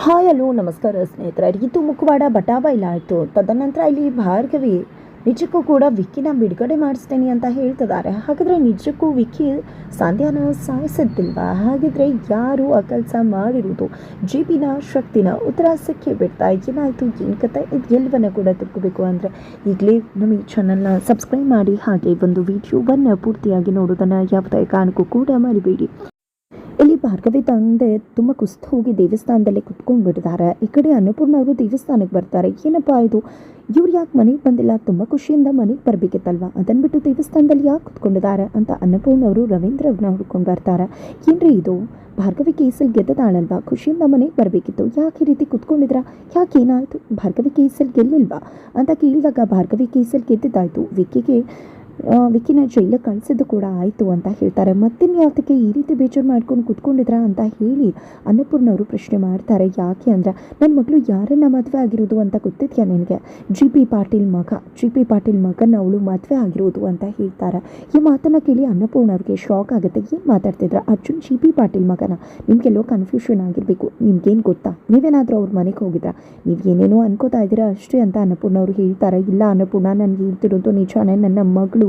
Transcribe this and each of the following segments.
Hi, hello, ನಮಸ್ಕಾರ ಸ್ನೇಹಿತರೆ. ರೀತು ಮುಖವಾಡ ಬಟಾಬೈಲಾಯಿತು ತದನಂತರ ಇಲ್ಲಿ ಭಾರ್ಗವಿ, ನಿಜಕ್ಕೂ ಕೂಡ ವಿಕ್ಕಿನ ಬಿಡುಗಡೆ ಮಾಡಿಸ್ತೇನೆ ಅಂತ ಹೇಳ್ತಿದ್ದಾರೆ. ಹಾಗಾದರೆ ನಿಜಕ್ಕೂ ವಿಕ್ಕಿ ಸಂಧ್ಯಾನ ಸಾಯಿಸಿದ್ದಿಲ್ವಾ? ಹಾಗಿದ್ರೆ ಯಾರು ಆ ಕೆಲಸ ಮಾಡಿರುವುದು ಜೀಪಿನ ಶಕ್ತಿನ ಉತ್ತರ ಸಿಕ್ಕಿ ಬಿಡ್ತಾ ಏನಾಯಿತು? ಏನು ಕತೆ? ಇದು ಎಲ್ಲವನ್ನ ಕೂಡ ತಿಳ್ಕೋಬೇಕು ಅಂದರೆ ಈಗಲೇ ನಮ್ಮ ಈ ಚಾನಲ್ನ ಸಬ್ಸ್ಕ್ರೈಬ್ ಮಾಡಿ, ಹಾಗೆ ಒಂದು ವಿಡಿಯೋವನ್ನು ಪೂರ್ತಿಯಾಗಿ ನೋಡೋದನ್ನು ಯಾವುದೇ ಕಾರಣಕ್ಕೂ ಕೂಡ ಮರಿಬೇಡಿ. ಇಲ್ಲಿ ಭಾರ್ಗವಿ ತಂದೆ ತುಂಬ ಕುಸ್ತು ಹೋಗಿ ದೇವಸ್ಥಾನದಲ್ಲಿ ಕುತ್ಕೊಂಡು ಬಿಡ್ತಾರೆ ಈ ಕಡೆ ಅನ್ನಪೂರ್ಣ ಅವರು ದೇವಸ್ಥಾನಕ್ಕೆ ಬರ್ತಾರೆ. ಏನಪ್ಪಾ ಇದು? ಇವ್ರು ಯಾಕೆ ಮನೆಗೆ ಬಂದಿಲ್ಲ? ತುಂಬ ಖುಷಿಯಿಂದ ಮನೆಗೆ ಬರ್ಬೇಕಿತ್ತಲ್ವ? ಅದನ್ನು ಬಿಟ್ಟು ದೇವಸ್ಥಾನದಲ್ಲಿ ಯಾಕೆ ಕುತ್ಕೊಂಡಿದ್ದಾರೆ ಅಂತ ಅನ್ನಪೂರ್ಣ ಅವರು ರವೀಂದ್ರ ಅವ್ರನ್ನ ಹುಡ್ಕೊಂಡು ಬರ್ತಾರೆ. ಏನ್ರಿ ಇದು? ಭಾರ್ಗವಿ ಕೇಸಲ್ಲಿ ಗೆದ್ದದಾಳಲ್ವಾ ಖುಷಿಯಿಂದ ಮನೆಗೆ ಬರಬೇಕಿತ್ತು. ಯಾಕೆ ಈ ರೀತಿ ಕುತ್ಕೊಂಡಿದ್ರ? ಯಾಕೆ ಏನಾಯಿತು? ಭಾರ್ಗವಿ ಕೇಸಲ್ಲಿ ಗೆಲ್ಲಿಲ್ವಾ? ಅಂತ ಕೇಳಿದಾಗ ಭಾರ್ಗವಿ ಕೇಸಲ್ಲಿ ಗೆದ್ದಿದ್ದಾಯ್ತು. ವಿಕ್ಕಿಗೆ ಆ, ಜೈಲ ಕಳಿಸಿದ್ದು ಕೂಡ ಆಯಿತು ಅಂತ ಹೇಳ್ತಾರೆ. ಮತ್ತಿನ್ ಯಾತಕ್ಕೆ ಈ ರೀತಿ ಬೇಜಾರು ಮಾಡ್ಕೊಂಡು ಕುತ್ಕೊಂಡಿದ್ರಾ ಅಂತ ಹೇಳಿ ಅನ್ನಪೂರ್ಣವರು ಪ್ರಶ್ನೆ ಮಾಡ್ತಾರೆ. ಯಾಕೆ ಅಂದ್ರೆ ನನ್ನ ಮಗಳು ಯಾರನ್ನ ಮದುವೆ ಆಗಿರೋದು ಅಂತ ಗೊತ್ತಿದ್ಯಾ ನಿನಗೆ? ಜಿ ಪಿ ಪಾಟೀಲ್ ಮಗ. ಜಿ ಪಿ ಪಾಟೀಲ್ ಮಗನ ಅವಳು ಮದುವೆ ಆಗಿರೋದು ಅಂತ ಹೇಳ್ತಾರೆ. ಈ ಮಾತನ್ನು ಕೇಳಿ ಅನ್ನಪೂರ್ಣವ್ರಿಗೆ ಶಾಕ್ ಆಗುತ್ತೆ. ಏನು ಮಾತಾಡ್ತಿದ್ರ? ಅರ್ಜುನ್ ಜಿ ಪಿ ಪಾಟೀಲ್ ಮಗನ. ನಿಮಗೆಲ್ಲೋ ಕನ್ಫ್ಯೂಷನ್ ಆಗಿರಬೇಕು. ನಿಮ್ಗೇನು ಗೊತ್ತಾ? ನೀವೇನಾದರೂ ಅವ್ರ ಮನೆಗೆ ಹೋಗಿದ್ರಾ? ನೀವು ಏನೇನೋ ಅನ್ಕೋತಾ ಇದ್ದೀರಾ ಅಷ್ಟೇ ಅಂತ ಅನ್ನಪೂರ್ಣ ಅವರು ಹೇಳ್ತಾರೆ. ಇಲ್ಲ ಅನ್ನಪೂರ್ಣ ನನಗೆ ಹೇಳ್ತಿರೋದು ನಿಜಾನೇ ನನ್ನ ಮಗಳು.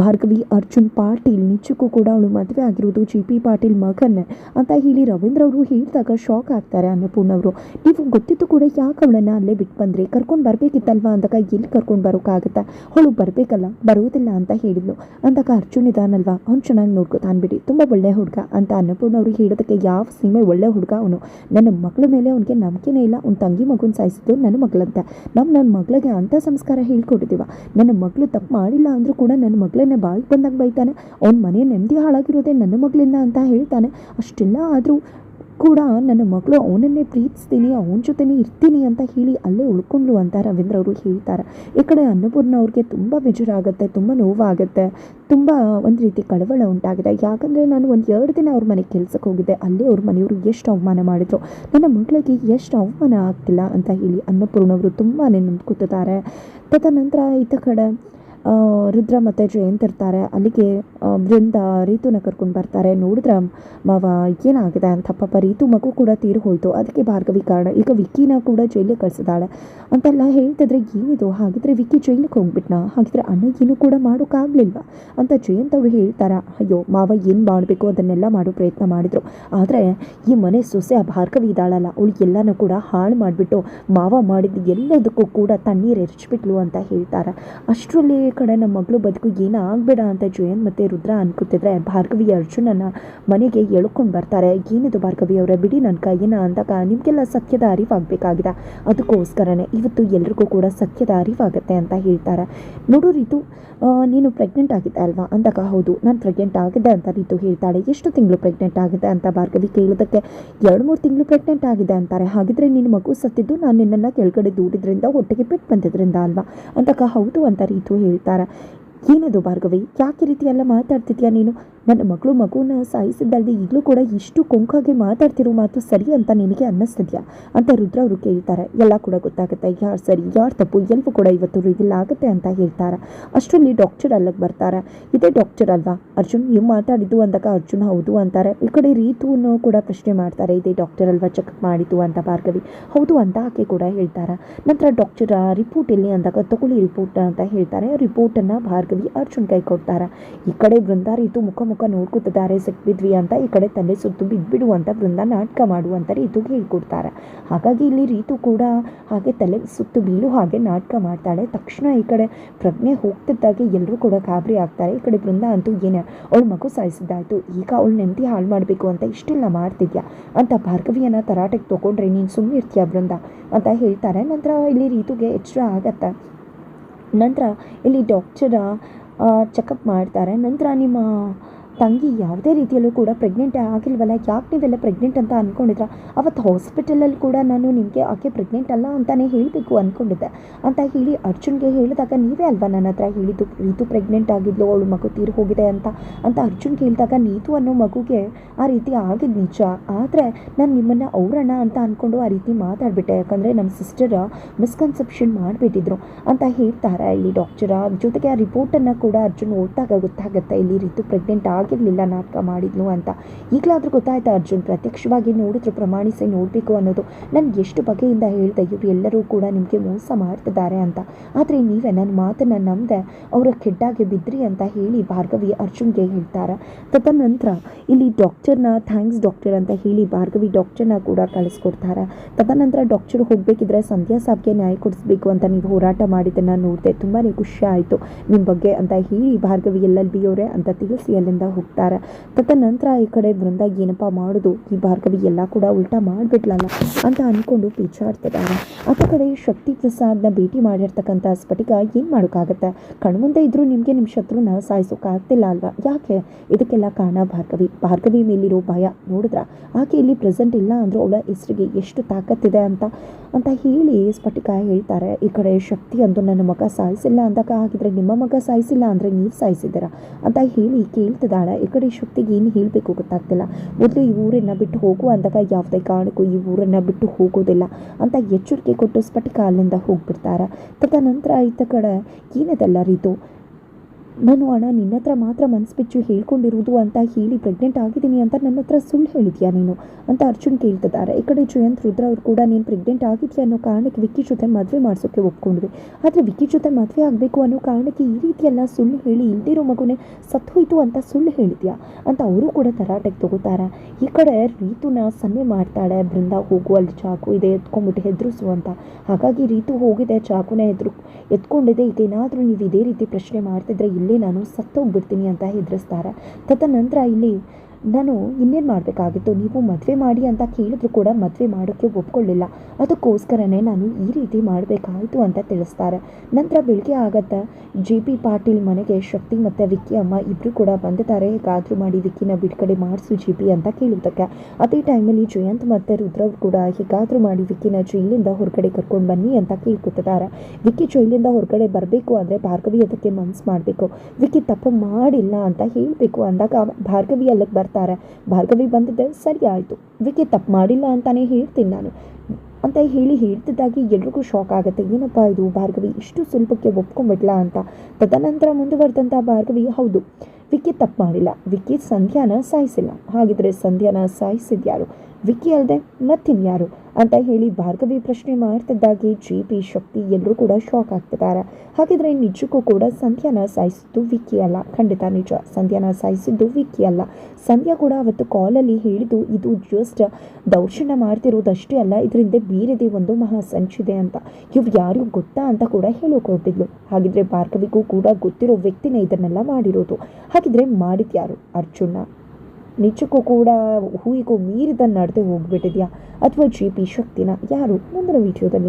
ಭಾರ್ಗವಿ ಅರ್ಜುನ್ ಪಾಟೀಲ್ ನಿಜಕ್ಕೂ ಕೂಡ ಅವಳು ಮದುವೆ ಆಗಿರೋದು ಜಿ ಪಿ ಪಾಟೀಲ್ ಮಗನ್ನೇ ಅಂತ ಹೇಳಿ ರವೀಂದ್ರ ಅವರು ಹೇಳಿದಾಗ ಶಾಕ್ ಆಗ್ತಾರೆ ಅನ್ನಪೂರ್ಣ ಅವರು. ನೀವು ಗೊತ್ತಿತ್ತು ಕೂಡ ಯಾಕೆ ಅವಳನ್ನು ಅಲ್ಲೇ ಬಿಟ್ಟು ಬಂದ್ರಿ? ಕರ್ಕೊಂಡು ಬರಬೇಕಿತ್ತಲ್ವಾ ಅಂದಾಗ ಎಲ್ಲಿ ಕರ್ಕೊಂಡು ಬರೋಕ್ಕಾಗತ್ತಾ ಅವಳು ಬರಬೇಕಲ್ಲ, ಬರೋದಿಲ್ಲ ಅಂತ ಹೇಳಿದ್ಲು. ಅಂದಾಗ ಅರ್ಜುನ್ ಇದಾನಲ್ವ? ಅವ್ನು ಚೆನ್ನಾಗಿ ನೋಡ್ಕೊತಾನ್ ಬಿಡಿ ತುಂಬ ಒಳ್ಳೆ ಹುಡುಗ ಅಂತ ಅನ್ನಪೂರ್ಣ ಅವರು ಹೇಳೋದಕ್ಕೆ ಯಾವ ಸಿನಿಮೆ ಒಳ್ಳೆ ಹುಡುಗ ಅವನು. ನನ್ನ ಮಗಳ ಮೇಲೆ ಅವನಿಗೆ ನಂಬಿಕೆನೇ ಇಲ್ಲ. ಅವ್ನ ತಂಗಿ ಮಗುನ ಸಾಯಿಸಿದ್ದು ನನ್ನ ಮಗಳಂತೆ. ನಮ್ಮ ನನ್ನ ಮಗಳಿಗೆ ಅಂಥ ಸಂಸ್ಕಾರ ಹೇಳ್ಕೊಟ್ಟಿದ್ದೀವ. ನನ್ನ ಮಗಳು ತಪ್ಪು ಮಾಡಿಲ್ಲ ಅಂದರೂ ಕೂಡ ನನ್ನ ಮಗಳನ್ನೇ ಬಾಯಿಗೆ ಬಂದಾಗ ಬೈತಾನೆ. ಅವ್ನ ಮನೆ ನೆಮ್ಮದಿ ಹಾಳಾಗಿರೋದೇ ನನ್ನ ಮಗಳಿಂದ ಅಂತ ಹೇಳ್ತಾನೆ. ಅಷ್ಟೆಲ್ಲ ಆದರೂ ಕೂಡ ನನ್ನ ಮಗಳು ಅವನನ್ನೇ ಪ್ರೀತಿಸ್ತೀನಿ, ಅವನ ಜೊತೆನೇ ಇರ್ತೀನಿ ಅಂತ ಹೇಳಿ ಅಲ್ಲೇ ಉಳ್ಕೊಂಡ್ಲು ಅಂತ ರವೀಂದ್ರ ಅವರು ಹೇಳ್ತಾರೆ. ಈ ಕಡೆ ಅನ್ನಪೂರ್ಣ ಅವ್ರಿಗೆ ತುಂಬ ಬೇಜಾರಾಗುತ್ತೆ, ತುಂಬ ನೋವಾಗುತ್ತೆ, ತುಂಬ ಒಂದು ರೀತಿ ಕಳವಳ ಉಂಟಾಗಿದೆ. ಯಾಕಂದರೆ ನಾನು ಒಂದು ಎರಡು ದಿನ ಅವ್ರ ಮನೆಗೆ ಕೆಲಸಕ್ಕೆ ಹೋಗಿದ್ದೆ, ಅಲ್ಲಿ ಅವ್ರ ಮನೆಯವರು ಎಷ್ಟು ಅವಮಾನ ಮಾಡಿದ್ರು. ನನ್ನ ಮಗಳಿಗೆ ಎಷ್ಟು ಅವಮಾನ ಆಗ್ತಿಲ್ಲ ಅಂತ ಹೇಳಿ ಅನ್ನಪೂರ್ಣವರು ತುಂಬಾ ನೊಂದ್ಕೊತಿದ್ದಾರೆ ತದನಂತರ ಈತ ಕಡೆ ರುದ್ರ ಮತ್ತು ಜಯಂತ್ ಇರ್ತಾರೆ. ಅಲ್ಲಿಗೆ ಬೃಂದ ರೀತುನ ಕರ್ಕೊಂಡು ಬರ್ತಾರೆ. ನೋಡಿದ್ರೆ ಮಾವ, ಏನಾಗಿದೆ ಅಂತ. ಪಾಪ ರೀತು ಮಗು ಕೂಡ ತೀರು ಹೋಯಿತು. ಅದಕ್ಕೆ ಭಾರ್ಗವಿ ಕಾರಣ, ಈಗ ವಿಕ್ಕಿನ ಕೂಡ ಜೈಲಿಗೆ ಕಳಿಸಿದಾಳೆ ಅಂತೆಲ್ಲ ಹೇಳ್ತಿದ್ರೆ ಏನಿದು? ಹಾಗಿದ್ರೆ ವಿಕ್ಕಿ ಜೈಲಿಗೆ ಹೋಗ್ಬಿಟ್ನಾ? ಹಾಗಿದ್ರೆ ಅಣ್ಣ ಏನು ಕೂಡ ಮಾಡೋಕ್ಕಾಗಲಿಲ್ವಾ ಅಂತ ಜಯಂತ್ ಅವರು ಹೇಳ್ತಾರೆ. ಅಯ್ಯೋ, ಮಾವ ಏನು ಮಾಡಬೇಕು? ಅದನ್ನೆಲ್ಲ ಮಾಡೋ ಪ್ರಯತ್ನ ಮಾಡಿದ್ರು. ಆದರೆ ಈ ಮನೆ ಸೊಸೆ ಆ ಭಾರ್ಗವಿ ಇದ್ದಾಳಲ್ಲ. ಅವಳು ಎಲ್ಲನೂ ಕೂಡ ಹಾಳು ಮಾಡಿಬಿಟ್ಟು ಮಾವ ಮಾಡಿದ ಎಲ್ಲದಕ್ಕೂ ಕೂಡ ತಣ್ಣೀರು ಎರಚಿಬಿಟ್ಲು ಅಂತ ಹೇಳ್ತಾರೆ. ಅಷ್ಟರಲ್ಲಿ ಕಡೆ ನಮ್ಮ ಮಗಳು ಬದುಕು ಏನು ಆಗಬೇಡ ಅಂತ ಜಯಂತ್ ಮತ್ತು ರುದ್ರ ಅನ್ಕೋತಿದ್ರೆ ಭಾರ್ಗವಿ ಅರ್ಜುನನ ಮನೆಗೆ ಎಳ್ಕೊಂಡು ಬರ್ತಾರೆ. ಏನಿದು ಭಾರ್ಗವಿ ಅವರ, ಬಿಡಿ ನನ್ನ ಕೈಯನ್ನ ಅಂದಾಗ ನಿಮಗೆಲ್ಲ ಸತ್ಯದ ಅರಿವಾಗಬೇಕಾಗಿದೆ. ಅದಕ್ಕೋಸ್ಕರನೇ ಇವತ್ತು ಎಲ್ರಿಗೂ ಕೂಡ ಸತ್ಯದ ಅರಿವಾಗುತ್ತೆ ಅಂತ ಹೇಳ್ತಾರೆ. ನೋಡು ರೀತು ನೀನು ಪ್ರೆಗ್ನೆಂಟ್ ಆಗಿದ್ದೆ ಅಲ್ವಾ? ಅಂದಾಗ ಹೌದು, ನಾನು ಪ್ರೆಗ್ನೆಂಟ್ ಆಗಿದೆ ಅಂತ ರೀತು ಹೇಳ್ತಾಳೆ. ಎಷ್ಟು ತಿಂಗಳು ಪ್ರೆಗ್ನೆಂಟ್ ಆಗಿದೆ ಅಂತ ಭಾರ್ಗವಿ ಕೇಳೋದಕ್ಕೆ ಎರಡು ಮೂರು ತಿಂಗಳು ಪ್ರೆಗ್ನೆಂಟ್ ಆಗಿದೆ ಅಂತಾರೆ. ಹಾಗಿದ್ರೆ ನಿನ್ನ ಮಗು ಸತ್ತಿದ್ದು ನಾನು ನಿನ್ನನ್ನು ಕೆಳಗಡೆ ದೂಡಿದ್ರಿಂದ ಹೊಟ್ಟೆಗೆ ಬಿಟ್ಟು ಬಂದಿದ್ರಿಂದ ಅಲ್ವಾ? ಅಂದಾಗ ಹೌದು ಅಂತ ರೀತು ಹೇಳ್ತಾರೆ ಏನದು ಭಾರ್ಗವಿ? ಯಾಕೆ ರೀತಿ ಎಲ್ಲ ಮಾತಾಡ್ತಿದ್ಯಾ ನೀನು? ನನ್ನ ಮಗಳು ಮಗುನ ಸಾಯಿಸಿದ್ದಲ್ಲದೆ ಈಗಲೂ ಕೂಡ ಇಷ್ಟು ಕೊಂಕಾಗಿ ಮಾತಾಡ್ತಿರೋ ಮಾತು ಸರಿ ಅಂತ ನಿನಗೆ ಅನ್ನಿಸ್ತಿದ್ಯಾ ಅಂತ ರುದ್ರ ಅವರು ಕೇಳ್ತಾರೆ. ಎಲ್ಲ ಕೂಡ ಗೊತ್ತಾಗುತ್ತೆ. ಯಾರು ಸರಿ, ಯಾರು ತಪ್ಪು ಎಲ್ಲವೂ ಕೂಡ ಇವತ್ತು ರಿವೀಲ್ ಆಗುತ್ತೆ ಅಂತ ಹೇಳ್ತಾರೆ. ಅಷ್ಟರಲ್ಲಿ ಡಾಕ್ಟರ್ ಅಲ್ಲಿಗೆ ಬರ್ತಾರೆ. ಇದೇ ಡಾಕ್ಟರ್ ಅಲ್ವಾ? ಅರ್ಜುನ್, ನೀವು ಮಾತಾಡಿದ್ದು ಅಂದಾಗ ಅರ್ಜುನ್ ಹೌದು ಅಂತಾರೆ. ಈ ಕಡೆ ರೀತುವನ್ನು ಕೂಡ ಪ್ರಶ್ನೆ ಮಾಡ್ತಾರೆ. ಇದೇ ಡಾಕ್ಟರ್ ಅಲ್ವಾ ಚೆಕ್ ಮಾಡಿದ್ದು ಅಂತ ಭಾರ್ಗವಿ. ಹೌದು ಅಂತ ಆಕೆ ಕೂಡ ಹೇಳ್ತಾರೆ. ನಂತರ ಡಾಕ್ಟರ್ ರಿಪೋರ್ಟ್ ಎಲ್ಲಿ ಅಂದಾಗ ತಗೊಳ್ಳಿ ರಿಪೋರ್ಟ್ ಅಂತ ಹೇಳ್ತಾರೆ. ರಿಪೋರ್ಟನ್ನು ಭಾರ್ಗವಿ ಅರ್ಜುನ್ ಕೈ ಕೊಡ್ತಾರೆ. ಈ ಕಡೆ ಬೃಂದಾರೀತು ಮುಖ ಮುಖ ನೋಡ್ಕೊತಿದ್ದಾರೆ ಸಿಕ್ಬಿದ್ವಿ ಅಂತ. ಈ ಕಡೆ ತಲೆ ಸುತ್ತು ಬಿದ್ಬಿಡು ಅಂತ ಬೃಂದ ನಾಟಕ ಮಾಡು ಅಂತ ರೀತುಗೆ ಹೇಳ್ಕೊಡ್ತಾರೆ. ಹಾಗಾಗಿ ಇಲ್ಲಿ ರೀತು ಕೂಡ ಹಾಗೆ ತಲೆ ಸುತ್ತು ಬೀಳು ಹಾಗೆ ನಾಟಕ ಮಾಡ್ತಾಳೆ. ತಕ್ಷಣ ಈ ಕಡೆ ಪ್ರಜ್ಞೆ ಹೋಗ್ತಿದ್ದಾಗೆ ಎಲ್ಲರೂ ಕೂಡ ಗಾಬರಿ ಆಗ್ತಾರೆ. ಈ ಕಡೆ ಬೃಂದ ಅಂತೂ ಏನೇ, ಅವಳು ಮಗು ಸಾಯಿಸಿದ್ದಾಯ್ತು. ಈಗ ಅವಳು ನೆಮ್ಮದಿ ಹಾಳು ಮಾಡಬೇಕು ಅಂತ ಇಷ್ಟೆಲ್ಲ ಮಾಡ್ತಿದ್ಯಾ? ಅಂತ ಭಾರ್ಗವಿಯನ್ನು ತರಾಟೆಗೆ ತೊಗೊಂಡ್ರೆ, ನೀನು ಸುಮ್ಮನೆ ಇರ್ತೀಯ ಬೃಂದ ಅಂತ ಹೇಳ್ತಾರೆ. ನಂತರ ಇಲ್ಲಿ ರೀತುಗೆ ಎಚ್ಚರ ಆಗತ್ತೆ. ನಂತರ ಇಲ್ಲಿ ಡಾಕ್ಟರ ಚೆಕಪ್ ಮಾಡ್ತಾರೆ. ನಂತರ ನಿಮ್ಮ ತಂಗಿ ಯಾವುದೇ ರೀತಿಯಲ್ಲೂ ಕೂಡ ಪ್ರೆಗ್ನೆಂಟ್ ಆಗಿಲ್ವಲ್ಲ? ಯಾಕೆ ನೀವೆಲ್ಲ ಪ್ರೆಗ್ನೆಂಟ್ ಅಂತ ಅಂದ್ಕೊಂಡಿದ್ರ ಅವತ್ತು ಹಾಸ್ಪಿಟಲಲ್ಲಿ ಕೂಡ ನಾನು ನಿಮಗೆ ಆಕೆ ಪ್ರೆಗ್ನೆಂಟ್ ಅಲ್ಲ ಅಂತಲೇ ಹೇಳಬೇಕು ಅಂದ್ಕೊಂಡಿದ್ದೆ ಅಂತ ಹೇಳಿ ಅರ್ಜುನ್ಗೆ ಹೇಳಿದಾಗ ನೀವೇ ಅಲ್ವಾ ನನ್ನ ಹತ್ರ ಹೇಳಿದ್ದು? ರೀತು ಪ್ರೆಗ್ನೆಂಟ್ ಆಗಿದ್ಲು, ಅವಳು ಮಗು ತೀರು ಹೋಗಿದೆ ಅಂತ. ಅಂತ ಅರ್ಜುನ್ ಕೇಳಿದಾಗ ನೀತು ಅನ್ನೋ ಮಗುಗೆ ಆ ರೀತಿ ಆಗಿದ್ದು ನಿಜ. ಆದರೆ ನಾನು ನಿಮ್ಮನ್ನು ಅವರಣ ಅಂತ ಅಂದ್ಕೊಂಡು ಆ ರೀತಿ ಮಾತಾಡಿಬಿಟ್ಟೆ. ಯಾಕಂದರೆ ನಮ್ಮ ಸಿಸ್ಟರ್ ಮಿಸ್ಕನ್ಸೆಪ್ಷನ್ ಮಾಡಿಬಿಟ್ಟಿದ್ರು. ಅಂತ ಹೇಳ್ತಾರೆ ಇಲ್ಲಿ ಡಾಕ್ಟರ ಜೊತೆಗೆ ಆ ರಿಪೋರ್ಟನ್ನು ಕೂಡ ಅರ್ಜುನ್ ಓದ್ದಾಗ ಗೊತ್ತಾಗುತ್ತೆ ಇಲ್ಲಿ ರೀತು ಪ್ರೆಗ್ನೆಂಟ್ ಆಗಿರಲಿಲ್ಲ ನಾಟಕ ಮಾಡಿದ್ನು ಅಂತ. ಈಗಲಾದರೂ ಗೊತ್ತಾಯ್ತಾ ಅರ್ಜುನ್? ಪ್ರತ್ಯಕ್ಷವಾಗಿ ನೋಡಿದ್ರು ಪ್ರಮಾಣಿಸಿ ನೋಡಬೇಕು ಅನ್ನೋದು. ನನಗೆ ಎಷ್ಟು ಬಗೆಯಿಂದ ಹೇಳ್ದೆ ಇವರು ಎಲ್ಲರೂ ಕೂಡ ನಿಮಗೆ ಮೋಸ ಮಾಡ್ತಿದ್ದಾರೆ ಅಂತ. ಆದರೆ ನೀವೇ ನನ್ನ ಮಾತನ್ನು ನಂಬದೆ ಅವರ ಕೆಡ್ಡಾಗೆ ಬಿದ್ರಿ ಅಂತ ಹೇಳಿ ಭಾರ್ಗವಿ ಅರ್ಜುನ್ಗೆ ಹೇಳ್ತಾರೆ? ತದನಂತರ ಇಲ್ಲಿ ಡಾಕ್ಟರ್ನ ಥ್ಯಾಂಕ್ಸ್ ಡಾಕ್ಟರ್ ಅಂತ ಹೇಳಿ ಭಾರ್ಗವಿ ಡಾಕ್ಟರ್ನ ಕೂಡ ಕಳಿಸ್ಕೊಡ್ತಾರೆ? ತದನಂತರ ಡಾಕ್ಟರ್ ಹೋಗಬೇಕಿದ್ರೆ ಸಂಧ್ಯಾ ಸಾಬ್ಗೆ ನ್ಯಾಯ ಕೊಡಿಸ್ಬೇಕು ಅಂತ ನೀವು ಹೋರಾಟ ಮಾಡಿದ್ದನ್ನು ನೋಡಿದೆ ತುಂಬಾ ಖುಷಿ ಆಯಿತು. ನಿಮ್ಮ ಬಗ್ಗೆ ಅಂತ ಹೇಳಿ ಭಾರ್ಗವಿ ಎಲ್ ಎಲ್ ಬಿ ಅವರೇ ಅಂತ ತಿಳಿಸಿ ಅಲ್ಲಿಂದ ಹೋಗ್ತಾರೆ. ತದನಂತರ ಈ ಕಡೆ ಬೃಂದ ಏನಪ್ಪ ಮಾಡೋದು? ಈ ಭಾರ್ಗವಿ ಎಲ್ಲ ಕೂಡ ಉಲ್ಟಾ ಮಾಡಿಬಿಡ್ಲಲ್ಲ ಅಂತ ಅಂದ್ಕೊಂಡು ಪಿಚಾಡ್ತಿದ್ದಾರೆ ಆ ಕಡೆ ಶಕ್ತಿ ಪ್ರಸಾದ್ನ ಭೇಟಿ ಮಾಡಿರ್ತಕ್ಕಂಥ ಸ್ಫಟಿಕ ಏನು ಮಾಡೋಕ್ಕಾಗತ್ತೆ ಕಣ್ಮುಂದೆ ಇದ್ರೂ ನಿಮಗೆ ನಿಮ್ಮ ಶತ್ರುನ ಸಾಯಿಸೋಕ್ಕಾಗ್ತಿಲ್ಲ ಅಲ್ವಾ? ಯಾಕೆ? ಇದಕ್ಕೆಲ್ಲ ಕಾರಣ ಭಾರ್ಗವಿ. ಭಾರ್ಗವಿ ಮೇಲಿರೋ ಭಯ ನೋಡಿದ್ರ ಆಕೆ ಇಲ್ಲಿ ಪ್ರೆಸೆಂಟ್ ಇಲ್ಲ ಅಂದರೂ ಅವಳ ಹೆಸರಿಗೆ ಎಷ್ಟು ತಾಕತ್ತಿದೆ ಅಂತ ಅಂತ ಹೇಳಿ ಸ್ಫಟಿಕ ಹೇಳ್ತಾರೆ. ಈ ಕಡೆ ಶಕ್ತಿ ಅಂದು ನನ್ನ ಮಗ ಸಾಯಿಸಿಲ್ಲ ಅಂದಾಗ ಹಾಗಿದ್ರೆ ನಿಮ್ಮ ಮಗ ಸಾಯಿಸಿಲ್ಲ ಅಂದರೆ ನೀವು ಸಾಯಿಸಿದ್ದೀರಾ? ಅಂತ ಹೇಳಿ ಕೇಳ್ತಿದ್ದಾಳೆ ಈ ಕಡೆ ಶಕ್ತಿಗೆ ಏನು ಹೇಳಬೇಕು ಗೊತ್ತಾಗ್ತಿಲ್ಲ. ಮೊದಲು ಈ ಊರನ್ನು ಬಿಟ್ಟು ಹೋಗು ಅಂದಾಗ ಯಾವುದೇ ಕಾರಣಕ್ಕೂ ಈ ಊರನ್ನು ಬಿಟ್ಟು ಹೋಗೋದಿಲ್ಲ ಅಂತ ಎಚ್ಚರಿಕೆ ಕೊಟ್ಟು ಸ್ಫಟಿಕ ಅಲ್ಲಿಂದ ಹೋಗ್ಬಿಡ್ತಾರೆ. ತದನಂತರ ಈತ ಕಡೆ ಏನದೆಲ್ಲ ರೀತು? ನಾನು ಅಣ್ಣ, ನಿನ್ನ ಹತ್ರ ಮಾತ್ರ ಮನಸ್ಸು ಬಿಚ್ಚು ಹೇಳ್ಕೊಂಡಿರುವುದು ಅಂತ ಹೇಳಿ ಪ್ರೆಗ್ನೆಂಟ್ ಆಗಿದ್ದೀನಿ ಅಂತ ನನ್ನ ಹತ್ರ ಸುಳ್ಳು ಹೇಳಿದ್ಯಾ ನೀನು? ಅಂತ ಅರ್ಜುನ್ ಕೇಳ್ತಿದ್ದಾರೆ. ಈ ಕಡೆ ಜಯಂತ್, ರುದ್ರ ಅವ್ರು ಕೂಡ ನೀನು ಪ್ರೆಗ್ನೆಂಟ್ ಆಗಿದ್ಯಾ ಅನ್ನೋ ಕಾರಣಕ್ಕೆ ವಿಕ್ಕಿ ಜೊತೆ ಮದುವೆ ಮಾಡಿಸೋಕೆ ಒಪ್ಕೊಂಡ್ವಿ. ಆದರೆ ವಿಕ್ಕಿ ಜೊತೆ ಮದುವೆ ಆಗಬೇಕು ಅನ್ನೋ ಕಾರಣಕ್ಕೆ ಈ ರೀತಿಯೆಲ್ಲ ಸುಳ್ಳು ಹೇಳಿ ಇಲ್ದಿರೋ ಮಗುನೇ ಸತ್ತೋಯ್ತು ಅಂತ ಸುಳ್ಳು ಹೇಳಿದ್ಯಾ? ಅಂತ ಅವರು ಕೂಡ ತರಾಟೆಗೆ ತಗೋತಾರೆ? ಈ ಕಡೆ ರೀತುನ ಸನ್ನೆ ಮಾಡ್ತಾಳೆ. ಬೃಂದ ಹೋಗು, ಅಲ್ಲಿ ಚಾಕು ಇದೆ, ಎತ್ಕೊಂಡ್ಬಿಟ್ಟು ಹೆದರಿಸು ಅಂತ. ಹಾಗಾಗಿ ರೀತು ಹೋಗಿದೆ, ಚಾಕುನ ಎದುರು, ಎತ್ಕೊಂಡಿದೆ. ಇದೇನಾದರೂ ನೀವು ಇದೇ ರೀತಿ ಪ್ರಶ್ನೆ ಮಾಡ್ತಿದ್ರೆ ಇಲ್ಲೇ ನಾನು ಸತ್ತೋಗ್ಬಿಡ್ತೀನಿ ಅಂತ ಹೆದರಿಸ್ತಾರೆ. ತದನಂತರ ಇಲ್ಲಿ ನಾನು ಇನ್ನೇನು ಮಾಡಬೇಕಾಗಿತ್ತು? ನೀವು ಮದುವೆ ಮಾಡಿ ಅಂತ ಕೇಳಿದ್ರು ಕೂಡ ಮದುವೆ ಮಾಡೋಕ್ಕೆ ಒಪ್ಕೊಳ್ಳಿಲ್ಲ. ಅದಕ್ಕೋಸ್ಕರನೇ ನಾನು ಈ ರೀತಿ ಮಾಡಬೇಕಾಯಿತು ಅಂತ ತಿಳಿಸ್ತಾರೆ. ನಂತರ ಬೆಳಿಗ್ಗೆ ಆಗತ್ತೆ, ಜೆ ಪಿ ಪಾಟೀಲ್ ಮನೆಗೆ ಶಕ್ತಿ ಮತ್ತು ವಿಕ್ಕಿ ಅಮ್ಮ ಇಬ್ಬರು ಕೂಡ ಬಂದಿದ್ದಾರೆ. ಹೇಗಾದರೂ ಮಾಡಿ ವಿಕ್ಕಿನ ಬಿಡುಗಡೆ ಮಾಡಿಸು ಜಿ ಪಿ ಅಂತ ಕೇಳುವುದಕ್ಕೆ ಅದೇ ಟೈಮಲ್ಲಿ ಜಯಂತ್ ಮತ್ತು ರುದ್ರವ್ರು ಕೂಡ ಹೇಗಾದರೂ ಮಾಡಿ ವಿಕ್ಕಿನ ಜೈಲಿಂದ ಹೊರಗಡೆ ಕರ್ಕೊಂಡು ಬನ್ನಿ ಅಂತ ಕೇಳ್ಕೊತಿದ್ದಾರೆ. ವಿಕ್ಕಿ ಜೈಲಿಂದ ಹೊರಗಡೆ ಬರಬೇಕು ಅಂದರೆ ಭಾರ್ಗವಿ ಅದಕ್ಕೆ ಮನ್ಸು ಮಾಡಬೇಕು. ವಿಕ್ಕಿ ತಪ್ಪು ಮಾಡಿಲ್ಲ ಅಂತ ಹೇಳಬೇಕು ಅಂದಾಗ ಭಾರ್ಗವಿ ಅಲ್ಲಿಗೆ ಬರ್ತಾರೆ ಭಾರ್ಗವಿ ಬಂದಿದ್ದೆ, ಸರಿ ಆಯಿತು, ವಿಕಿ ತಪ್ಪು ಮಾಡಿಲ್ಲ ಅಂತಾನೆ ಹೇಳ್ತೀನಿ ನಾನು. ಅಂತ ಹೇಳಿ ಹೇಳ್ತಿದ್ದಾಗಿ ಎಲ್ರಿಗೂ ಶಾಕ್ ಆಗುತ್ತೆ. ಏನಪ್ಪ ಇದು ಭಾರ್ಗವಿ, ಇಷ್ಟು ಸುಲಭಕ್ಕೆ ಒಪ್ಕೊಂಡ್ಬಿಡ್ಲ ಅಂತ? ತದನಂತರ ಮುಂದುವರೆದಂಥ ಭಾರ್ಗವಿ, ಹೌದು, ವಿಕಿ ತಪ್ಪು ಮಾಡಿಲ್ಲ. ವಿಕಿ ಸಂಧ್ಯಾನ ಸಾಯಿಸಿಲ್ಲ. ಹಾಗಿದ್ರೆ ಸಂಧ್ಯಾನ ಸಾಯಿಸಿದ್ಯಾರು? ವಿಕ್ಕಿ ಅಲ್ಲದೆ ಮತ್ತಿನ್ಯಾರು ಅಂತ ಹೇಳಿ ಭಾರ್ಗವಿ ಪ್ರಶ್ನೆ ಮಾಡ್ತಿದ್ದಾಗೆ ಜಿ ಪಿ ಶಕ್ತಿ ಎಲ್ಲರೂ ಕೂಡ ಶಾಕ್ ಆಗ್ತಿದ್ದಾರೆ. ಹಾಗಿದ್ರೆ ನಿಜಕ್ಕೂ ಕೂಡ ಸಂಧ್ಯಾನ ಸಾಯಿಸಿದ್ದು ವಿಕ್ಕಿ ಅಲ್ಲ. ಖಂಡಿತ ನಿಜ. ಸಂಧ್ಯಾನ ಸಾಯಿಸಿದ್ದು ವಿಕ್ಕಿ ಅಲ್ಲ. ಸಂಧ್ಯಾ ಕೂಡ ಅವತ್ತು ಕಾಲಲ್ಲಿ ಹೇಳಿದ್ದು, ಇದು ಜಸ್ಟ್ ದೌರ್ಜನ್ಯ ಮಾಡ್ತಿರೋದಷ್ಟೇ ಅಲ್ಲ, ಇದರಿಂದ ಬೇರೆದೇ ಒಂದು ಮಹಾ ಸಂಚಿದೆ ಅಂತ. ಇವ್ರು ಯಾರಿಗೂ ಗೊತ್ತಾ ಅಂತ ಕೂಡ ಹೇಳಿಕೊಟ್ಟಿದ್ಲು. ಹಾಗಿದ್ರೆ ಭಾರ್ಗವಿಗೂ ಕೂಡ ಗೊತ್ತಿರೋ ವ್ಯಕ್ತಿನೇ ಇದನ್ನೆಲ್ಲ ಮಾಡಿರೋದು. ಹಾಗಿದ್ರೆ ಮಾಡಿದ್ಯಾರು ಅರ್ಜುನ? ನಿಜಕ್ಕೂ ಕೂಡ ಹೂವಿಗೂ ಮೀರಿದ ನಡೆದು ಹೋಗ್ಬಿಟ್ಟಿದ್ಯಾ? ಅಥವಾ ಜಿ ಪಿ ಶಕ್ತಿನ ಯಾರು ಮುಂದಿನ ವಿಡಿಯೋದಲ್ಲಿ